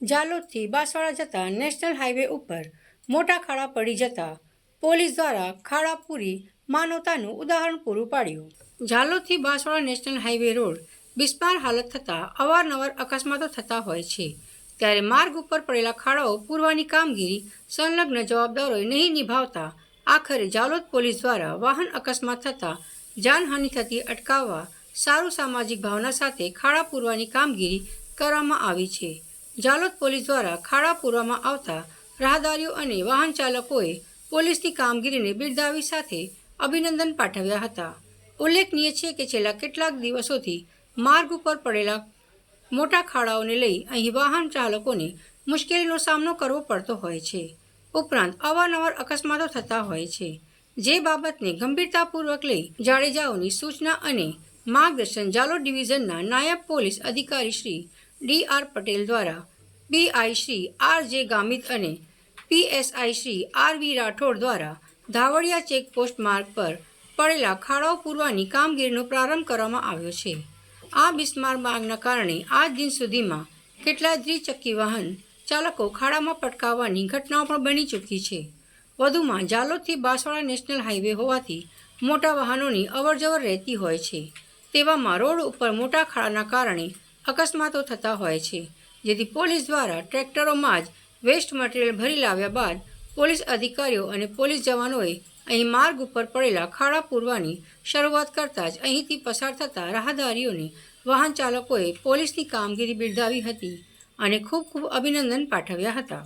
જાલોદથી બાંસવાડા જતા national highway ઉપર મોટા ખાડા પડી જતા પોલીસ દ્વારા ખાડા પૂરી માનવતાનું ઉદાહરણ પૂરું પાડ્યું. જાલોદથી બાંસવાડા નેશનલ હાઈવે રોડ બિસ્માર હાલત થતાં અવારનવાર અકસ્માતો થતા હોય છે. ત્યારે માર્ગ ઉપર પડેલા ખાડાઓ પૂરવાની કામગીરી સંલગ્ન જવાબદારોએ નહીં નિભાવતા આખરે જાલોદ પોલીસ દ્વારા વાહન અકસ્માત થતાં જાનહાનિ થતી અટકાવવા સારું સામાજિક ભાવના સાથે ખાડા પૂરવાની કામગીરી કરવામાં આવી છે. જાલોદ પોલીસ દ્વારા ખાડા પૂરવામાં આવતા રાહદારીઓ અને વાહન ચાલકોએ પોલીસની કામગીરીને બિરદાવી સાથે અભિનંદન પાઠવ્યા હતા. ઉલ્લેખનીય છે કે છેલ્લા કેટલાક દિવસોથી માર્ગ ઉપર પડેલા મોટા ખાડાઓને લઈ અહીં વાહન ચાલકોને મુશ્કેલીનો સામનો કરવો પડતો હોય છે. ઉપરાંત અવારનવાર અકસ્માતો થતા હોય છે. જે બાબતને ગંભીરતાપૂર્વક લઈ જાડેજાઓની સૂચના અને માર્ગદર્શન જાલોદ ડિવિઝનના નાયબ પોલીસ અધિકારી શ્રી ડી આર પટેલ દ્વારા. PI Shri R J Gamit અને PSI Shri R V Rathod દ્વારા ધાવડિયા ચેકપોસ્ટ માર્ગ પર પડેલા ખાડાઓ પૂરવાની કામગીરીનો પ્રારંભ કરવામાં આવ્યો છે. આ બિસ્માર માર્ગના કારણે આજ દિન સુધીમાં કેટલાય દ્વિચક્કી વાહન ચાલકો ખાડામાં પટકાવવાની ઘટનાઓ પણ બની ચૂકી છે. વધુમાં જાલોદથી બાંસવાડા નેશનલ હાઈવે હોવાથી મોટા વાહનોની અવરજવર રહેતી હોય છે. તેવામાં રોડ ઉપર મોટા ખાડાના કારણે અકસ્માતો થતા હોય છે, જેથી પોલીસ દ્વારા ટ્રેક્ટરોમાં જ વેસ્ટ મટીરિયલ ભરી લાવ્યા બાદ પોલીસ અધિકારીઓ અને પોલીસ જવાનોએ અહીં માર્ગ ઉપર પડેલા ખાડા પૂરવાની શરૂઆત કરતાં જ અહીંથી પસાર થતા રાહદારીઓને વાહન ચાલકોએ પોલીસની કામગીરી બિરદાવી હતી અને ખૂબ ખૂબ અભિનંદન પાઠવ્યા હતા.